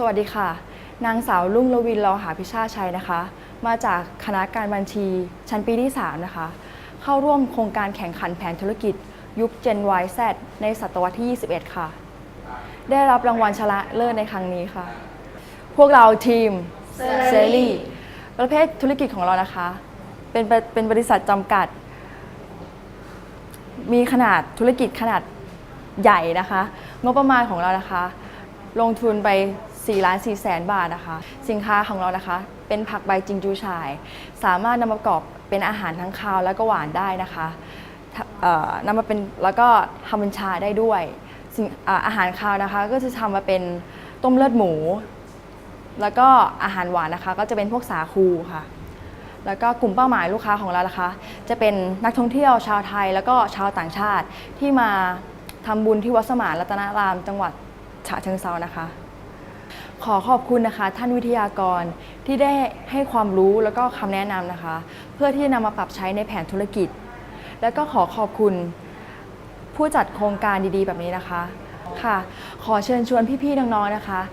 สวัสดีค่ะ นางสาวลุ่งลวินรอหาพิชาชัยนะคะ มาจากคณะการบัญชีชั้นปีที่ 3 นะคะ เข้าร่วมโครงการแข่งขันแผนธุรกิจ ยุค Gen Y Z ในศตวรรษที่ 21 ค่ะ ได้รับรางวัลชนะเลิศในครั้งนี้ค่ะ พวกเราทีมเซรีประเภทธุรกิจของเรานะคะ เป็นเป็นบริษัทจำกัด มีขนาดธุรกิจขนาดใหญ่นะคะ งบประมาณของเรานะคะ ลงทุนไป 4ล้าน4แสนบาทนะคะ สินค้าของเรานะคะ เป็นผักใบจิงจูฉ่าย สามารถนำมาประกอบเป็นอาหารทั้งคาวและก็หวานได้นะคะนำมาเป็นแล้วก็ทำเป็นชาได้ด้วยอาอาหารคาวนะคะก็จะทำมาเป็นต้มเลือดหมู แล้วก็อาหารหวานนะคะ ก็จะเป็นพวกสาคูค่ะ แล้วก็กลุ่มเป้าหมายลูกค้าของเรานะคะ จะเป็นนักท่องเที่ยวชาวไทย แล้วก็ชาวต่างชาติที่มาทำบุญที่วัดสมานรัตนารามจังหวัดฉะเชิงเซานะคะ ขอขอบคุณนะคะ ท่านวิทยากรที่ได้ให้ความรู้แล้วก็คำแนะนำนะคะ เพื่อที่จะนำมาปรับใช้ในแผนธุรกิจ แล้วก็ขอขอบคุณ ผู้จัดโครงการดีๆ แบบนี้นะคะค่ะ ขอเชิญชวนพี่ๆน้องๆนะคะ